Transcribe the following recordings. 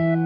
আমরা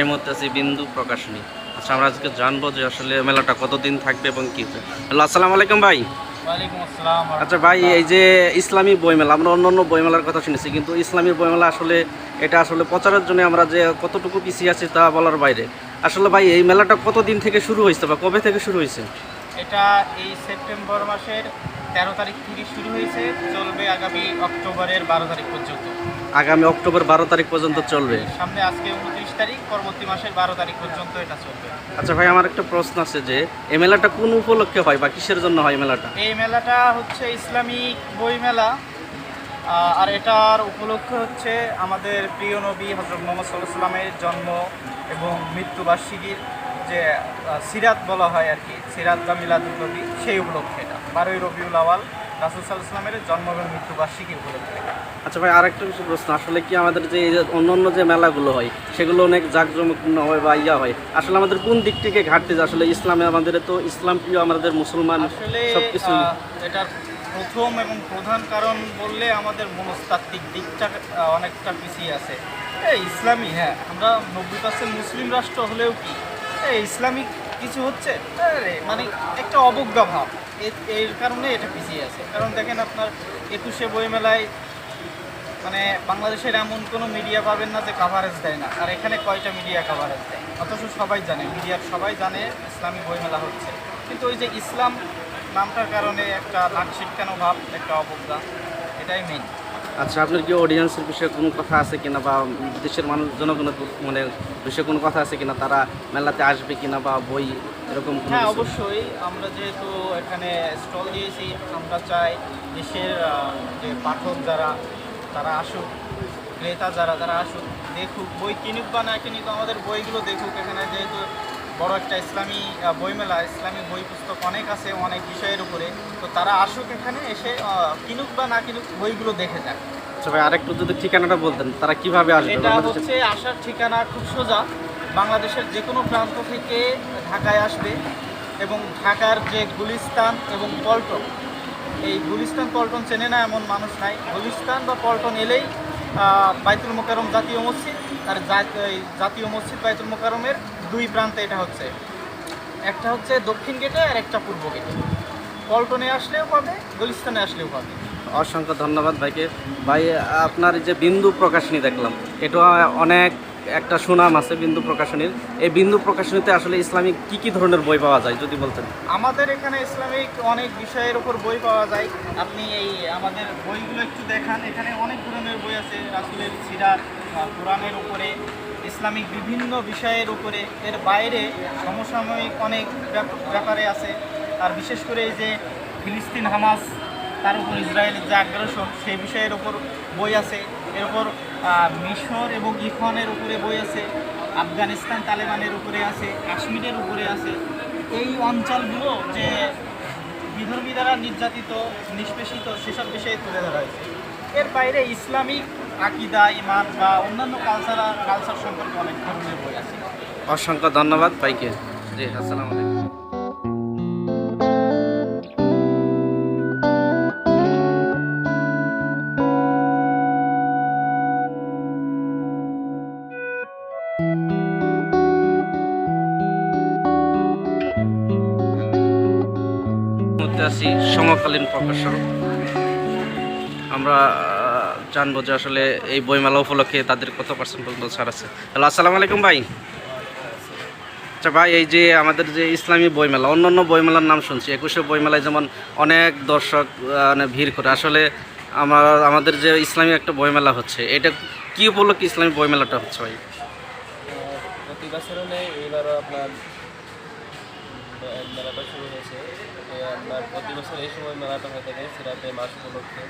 এই মুহূর্তে আছি বিন্দু প্রকাশনী। আচ্ছা আমরা আজকে জানব যে আসলে মেলাটা কতদিন থাকবে এবং কি হ্যালো আসসালামু আলাইকুম ভাই। আচ্ছা ভাই এই যে ইসলামী বইমেলা আমরা অন্য অন্য বইমেলার কথা শুনেছি কিন্তু ইসলামী বইমেলা আসলে এটা আসলে প্রচারের জন্য আমরা যে কতটুকু পিছিয়ে আছি তা বলার বাইরে। আসলে ভাই এই মেলাটা কতদিন থেকে শুরু হয়েছে বা কবে থেকে শুরু হয়েছে? এটা এই সেপ্টেম্বর মাসের তেরো তারিখ থেকে শুরু হয়েছে চলবে আগামী অক্টোবরের বারো তারিখ পর্যন্ত। আগামী অক্টোবর বারো তারিখ পর্যন্ত চলবে। সামনে আজকে উনত্রিশ তারিখ পরবর্তী মাসের বারো তারিখ পর্যন্ত এটা চলবে। আচ্ছা ভাই আমার একটা প্রশ্ন আছে যে এই মেলাটা কোন উপলক্ষে হয় বা কিসের জন্য হয় মেলাটা? এই মেলাটা হচ্ছে ইসলামিক বই মেলা। আর এটার উপলক্ষ হচ্ছে আমাদের প্রিয় নবী হজরত মোহাম্মদ সাল্লামের জন্ম এবং মৃত্যুবার্ষিকীর যে সিরাত বলা হয় আর কি সিরাত বা মিলাদুল নবী সেই উপলক্ষে এটা। বারোই রবিউল আওয়াল। রাসুল সাল্লাহ সাল্লামের জন্ম এবং মৃত্যুবার্ষিকী উপলক্ষে। আচ্ছা ভাই আরেকটা কিছু প্রশ্ন। আসলে কি আমাদের যে অন্য অন্য যে মেলাগুলো হয় সেগুলো অনেক জাঁকজমকপূর্ণ হয় বা ইয়া হয়? আসলে আমাদের কোন দিক থেকে ঘাটতি যে আসলে ইসলামে আমাদের তো ইসলাম প্রিয় আমাদের মুসলমান সব কিছু এটার প্রথম এবং প্রধান কারণ বললে আমাদের মনস্তাত্ত্বিক দিকটা অনেকটা পিছিয়ে আছে। এই ইসলামী হ্যাঁ আমরা নব্বই পার্সেন্ট মুসলিম রাষ্ট্র হলেও কি? এই ইসলামিক কিছু হচ্ছে? আরে, মানে একটা অবজ্ঞা ভাব। এর কারণে এটা পিছিয়ে আছে। কারণ দেখেন আপনার একুশে বইমেলায় মানে বাংলাদেশের এমন কোনো মিডিয়া পাবেন না যে কাভারেজ দেয় না। আর এখানে কয়টা মিডিয়া কাভারেজ দেয়? অথচ সবাই জানে মিডিয়ার সবাই জানে ইসলামী বইমেলা হচ্ছে। কিন্তু ওই যে ইসলাম নামটার কারণে একটা লাখ শিক্ষানো ভাব একটা অবজ্ঞা, এটাই মেইন আচ্ছা আপনার কি অডিয়েন্সের বিষয়ে কোনো কথা আছে কিনা বা দেশের মানুষ জনগণের মানে বিষয়ে কোনো কথা আছে কিনা? তারা মেলাতে আসবে কিনা বা বই এরকম হ্যাঁ অবশ্যই। আমরা যেহেতু এখানে স্টল দিয়েছি আমরা চাই দেশের যে পাঠক যারা তারা আসুক ক্রেতা যারা তারা আসুক দেখুক বই কিনুক বা না কিনুক আমাদের বইগুলো দেখুক। এখানে যেহেতু বড় একটা ইসলামী বইমেলা ইসলামী বই পুস্তক অনেক আছে অনেক বিষয়ের উপরে। তো তারা আসুক এখানে এসে কিনুক বা না কিনুক বইগুলো দেখে যাক। আচ্ছা ভাই আরেকটু যদি ঠিকানাটা বলতেন তারা কীভাবে আসবে এটা হচ্ছে আসার ঠিকানা খুব সোজা। বাংলাদেশের যে কোনো প্রান্ত থেকে ঢাকায় আসবে এবং ঢাকার যে গুলিস্তান এবং পল্টন এই গুলিস্তান পল্টন চেনে না এমন মানুষ নাই। গুলিস্তান বা পল্টন এলেই বাইতুল মোকারম জাতীয় মসজিদ আর জাতীয় মসজিদ বাইতুল মোকারমের দুই প্রান্তে এটা হচ্ছে। একটা হচ্ছে দক্ষিণ গেটে আর একটা পূর্ব গেটে পল্টনে আসলেও পাবে গুলিস্তানে আসলেও পাবে। অসংখ্য ধন্যবাদ ভাইকে। ভাই আপনার যে বিন্দু প্রকাশনী দেখলাম এটা অনেক একটা সুনাম আছে বিন্দু প্রকাশনীর। এই বিন্দু প্রকাশনীতে আসলে ইসলামিক কি কি ধরনের বই পাওয়া যায় যদি বলতেন? আমাদের এখানে ইসলামিক অনেক বিষয়ের উপর বই পাওয়া যায়। আপনি এই আমাদের বইগুলো একটু দেখান এখানে অনেক ধরনের বই আছে। রাসুলের সিরাত কোরআনের উপরে, ইসলামিক বিভিন্ন বিষয়ের উপরে, এর বাইরে সমসাময়িক অনেক ব্যাপ- ব্যাপারে আছে। আর বিশেষ করে এই যে ফিলিস্তিন হামাস, তার উপর ইসরায়েলের যে আগ্রাসন, সেই বিষয়ের উপর বই আছে। এর উপর মিশর এবং ইফানের উপরে বই আছে। আফগানিস্তান তালেবানের উপরে আছে। কাশ্মীরের উপরে আছে। এই অঞ্চলগুলো যে বিধর্মী দ্বারা নির্যাতিত, নিষ্পেষিত, সেসব বিষয়ে তুলে ধরা হয়েছে। এর বাইরে ইসলামিক আকিদা ইমান বা অন্যান্য কালচারাল কালচার সম্পর্কে অনেক ধরনের বই আছে। অসংখ্য ধন্যবাদ, ভাইকে। জি, আসসালামু আলাইকুম। সমকালীন প্রকাশন আমরা জানব যে আসলে এই বইমেলা উপলক্ষে তাদের কত পার্সেন্ট পর্যন্ত ছাড় আছে। হ্যালো, আসসালামু আলাইকুম ভাই। আচ্ছা ভাই, এই যে আমাদের যে ইসলামী বইমেলা অন্য অন্য বইমেলার নাম শুনছি। একুশে বইমেলায় যেমন অনেক দর্শক মানে ভিড় করে। আসলে আমার, আমাদের যে ইসলামী একটা বইমেলা হচ্ছে, এটা কি উপলক্ষে ইসলামী বইমেলাটা হচ্ছে ভাই? প্রতি বছরও নেই আপনার মেলাটা শুরু আপনার প্রতি বছর এই সময় মেলাটা হয়ে থাকে সিরাতে মাস উপলক্ষে।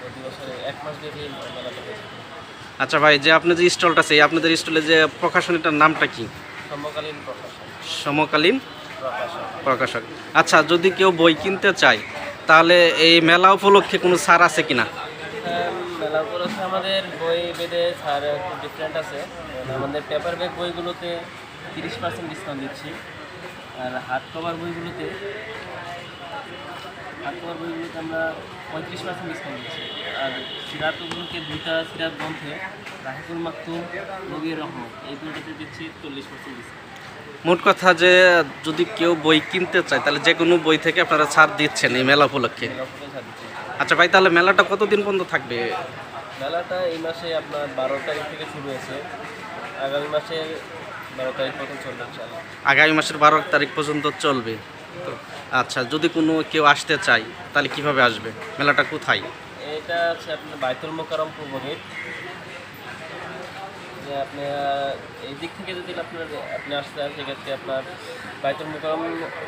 প্রতি বছরে এক মাস ব্যাপী মেলাটা হয়ে থাকে। আচ্ছা ভাই যে আপনি যে স্টলটা আছে আপনাদের স্টলে যে প্রকাশনীটার নামটা কি? সমকালীন প্রকাশন সমকালীন প্রকাশক। আচ্ছা যদি কেউ বই কিনতে চায় তাহলে এই মেলা উপলক্ষে কোনো ছাড় আছে কিনা? হ্যাঁ, মেলা উপলক্ষে আমাদের বই বেদে ছাড় একটু ডিফারেন্ট আছে। আমাদের পেপার ব্যাগ বইগুলোতে তিরিশ পার্সেন্ট ডিসকাউন্ট দিচ্ছি। আর হাত কভার বইগুলোতে হাত কভার বইগুলোতে আমরা পঁয়ত্রিশ পার্সেন্ট ডিসকাউন্ট দিচ্ছি আর সিরাতগুলোকে দুইটা সিরাত গ্রন্থে রাহিকুল মাকতুম নবীর রহমত এই দুটোতে দিচ্ছি চল্লিশ পার্সেন্ট ডিসকাউন্ট মোট কথা যে যদি কেউ বই কিনতে চায় তাহলে যে কোনো বই থেকে আপনারা ছাড় দিচ্ছেন এই মেলা উপলক্ষে। আচ্ছা ভাই তাহলে মেলাটা কতদিন পর্যন্ত থাকবে? মেলাটা এই মাসে আপনার বারো তারিখ থেকে শুরু হয়েছে। আগামী মাসের বারো তারিখ পর্যন্ত চলবে আগামী মাসের বারো তারিখ পর্যন্ত চলবে। আচ্ছা যদি কোনো কেউ আসতে চায়, তাহলে কীভাবে আসবে? মেলাটা কোথায়? এটা হচ্ছে আপনার বাইতুল মোকারম পূর্ব গেট। যে আপনি এই দিক থেকে যদি আপনার আপনি আসতে চান সেক্ষেত্রে আপনার বাইতুল মোকারম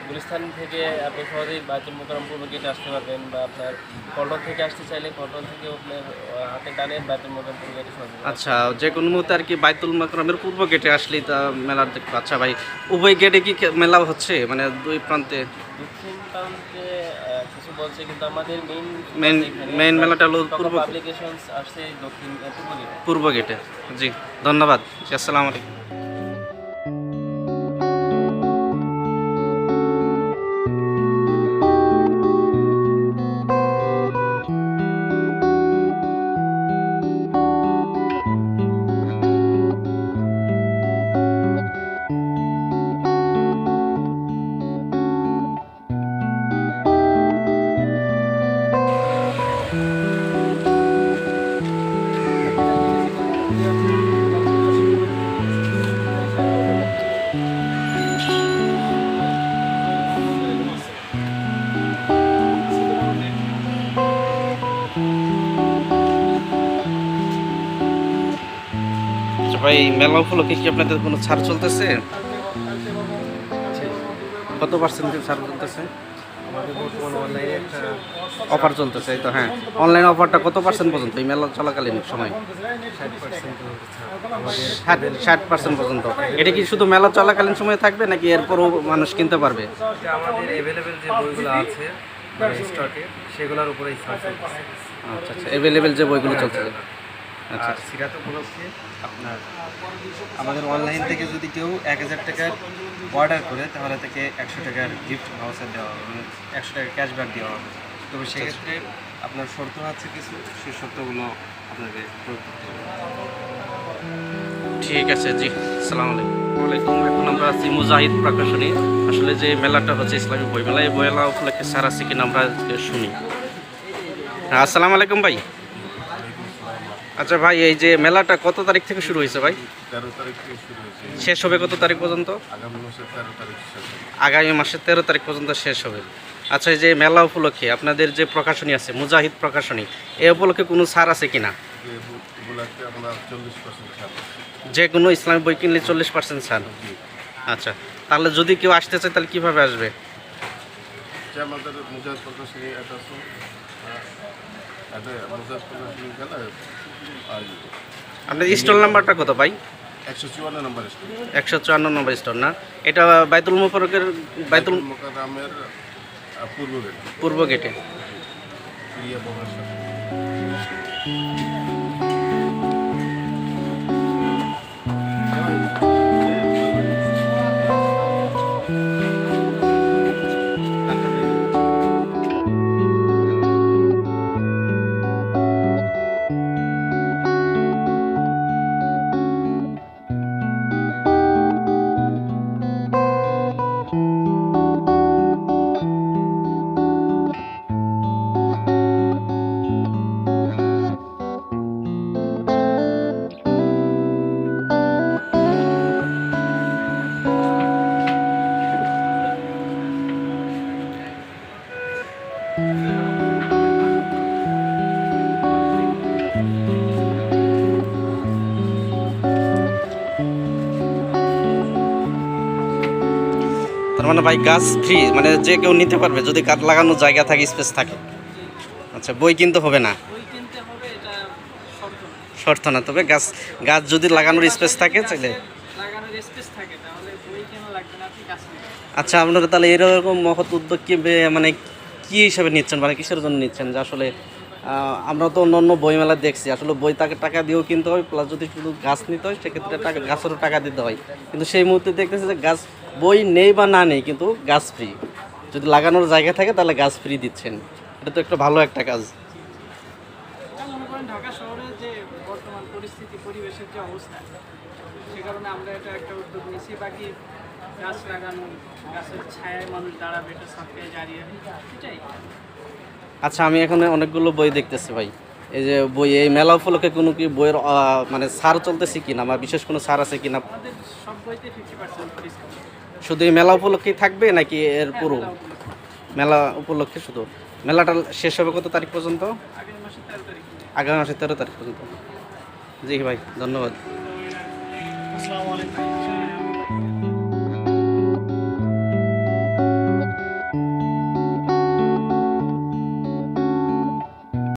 গুলিস্তান থেকে আপনি সহজেই বাইতুল মোকারম পূর্ব গেটে আসতে পারবেন বা আপনার পল্টন থেকে আসতে চাইলে পল্টন থেকে আপনার হাতে টানে বাইতুল মোকারম পূর্ব গেটে আচ্ছা যে কোনো মুহূর্তে আর কি বাইতুল মাকরমের পূর্ব গেটে আসলেই তা মেলা দেখব আচ্ছা ভাই উভয় গেটে কি মেলা হচ্ছে? মানে দুই প্রান্তে? দক্ষিণ প্রান্তে বলছে কিন্তু আমাদের মেইন মেইন মেইন মেলাটা হলো পূর্ব- পাবলিকেশনস আসছে দক্ষিণ পূর্ব গেটে জি ধন্যবাদ। আসসালামু আলাইকুম। ভাই মেলা উপলক্ষে কি আপনাদের কোনো ছাড় চলতেছে? কত পার্সেন্ট ছাড় চলতেছে? আমাদের বর্তমান অনলাইনে একটা অফার চলতেছে তো হ্যাঁ। অনলাইন অফারটা কত পার্সেন্ট পর্যন্ত? এই মেলা চলাকালীন সময়? ষাট পার্সেন্ট ষাট ষাট পার্সেন্ট পর্যন্ত। এটা কি শুধু মেলা চলাকালীন সময় থাকবে নাকি এরপরও মানুষ কিনতে পারবে? আমাদের অ্যাভেলেবেল যে বইগুলো আছে স্টকে সেগুলোর উপরেই আচ্ছা আচ্ছা অ্যাভেলেবেল যে বইগুলো আচ্ছা আর সিরাত উপলক্ষে আপনার আমাদের অনলাইন থেকে যদি কেউ এক হাজার টাকার অর্ডার করে তাহলে তাকে একশো টাকার গিফট ভাউচার দেওয়া হবে মানে একশো টাকা ক্যাশব্যাক দেওয়া হবে। তবে সেক্ষেত্রে আপনার শর্ত আছে কিছু সেই শর্তগুলো আপনাকে প্রয়োগ করতে হবে। ঠিক আছে জি সালাম আলাইকুম। ওয়ালাইকুম এখন আমরা আছি মুজাহিদ প্রকাশনী। আসলে যে মেলাটা হচ্ছে ইসলামী বই মেলা এই উপলক্ষে স্যার আছে কিনা আমরা শুনি। হ্যাঁ আসসালামু আলাইকুম ভাই। আচ্ছা ভাই এই যে মেলাটা কত তারিখ থেকে শুরু হয়েছে ভাই? তেরো তারিখ থেকে শুরু হয়েছে। শেষ হবে কত তারিখ পর্যন্ত? আগামী মাসের তেরো তারিখ শেষ হবে। আগামী মাসের তেরো তারিখ পর্যন্ত শেষ হবে। আচ্ছা এই যে মেলা উপলক্ষে আপনাদের যে প্রকাশনী আছে মুজাহিদ প্রকাশনী এই উপলক্ষে কোনো ছাড় আছে ছাড় আছে। যে কোনো ইসলামিক বই কিনলে চল্লিশ পার্সেন্ট ছাড়? আচ্ছা তাহলে যদি কেউ আসতে চায় তাহলে কীভাবে আসবে? আমাদের মুজাজ প্রকাশনী আছে গেলে আপনার স্টল নাম্বারটা কত ভাই? একশো চুয়ান্ন নম্বর স্টল। একশো চুয়ান্ন নম্বর স্টল না? এটা বাইতুল মুফরকের বাইতুল মোকাদামের পূর্ব গেট। পূর্ব গেটে। তার মানে ভাই গাছ ফ্রি মানে যে কেউ নিতে পারবে যদি কাঠ লাগানোর জায়গা থাকে স্পেস থাকে। আচ্ছা বই কিনতে হবে না? শর্ত না। তবে গাছ গাছ যদি লাগানোর স্পেস থাকে চাইলে তাহলে আচ্ছা আপনারা তাহলে এরকম মহৎ উদ্যোগ কি মানে কি হিসাবে নিচ্ছেন মানে কিসের জন্য নিচ্ছেন? যে আসলে আমরা তো অন্য অন্য বইমেলা দেখছি আসলে বই তাকে টাকা দিয়েও কিনতে হয় প্লাস যদি শুধু গাছ নিতে হয় সেক্ষেত্রে টাকা গাছেরও টাকা দিতে হয়। কিন্তু সেই মুহূর্তে দেখতেছি যে গাছ বই নেই বা না নেই কিন্তু গাছ ফ্রি যদি লাগানোর জায়গা থাকে তাহলে গাছ ফ্রি দিচ্ছেন। এটা তো একটা ভালো একটা কাজ। এটা করেন ঢাকা শহরে যে বর্তমান পরিস্থিতি পরিবেশের যে অবস্থা সে কারণে আমরা এটা একটা উদ্যোগ নিয়েছি। বাকি গাছ লাগানো গাছের ছায়ায় মানুষ দাঁড়াবে এটা সবকে জারিয়ে এটাই। আচ্ছা আমি এখানে অনেকগুলো বই দেখতেছি ভাই। এই যে বই এই মেলা উপলক্ষে কোনো কি বইয়ের মানে সার চলতেছে কিনা বা বিশেষ কোনো সার আছে কিনা? আমাদের সব বইতে ফিফটি পার্সেন্ট ডিসকাউন্ট শুধু এই মেলা উপলক্ষেই থাকবে নাকি এর পুরো? মেলা উপলক্ষে। শুধু? মেলাটা শেষ হবে কত তারিখ পর্যন্ত? আগামী মাসের তেরো তারিখ পর্যন্ত। জি ভাই ধন্যবাদ। আসসালামু আলাইকুম।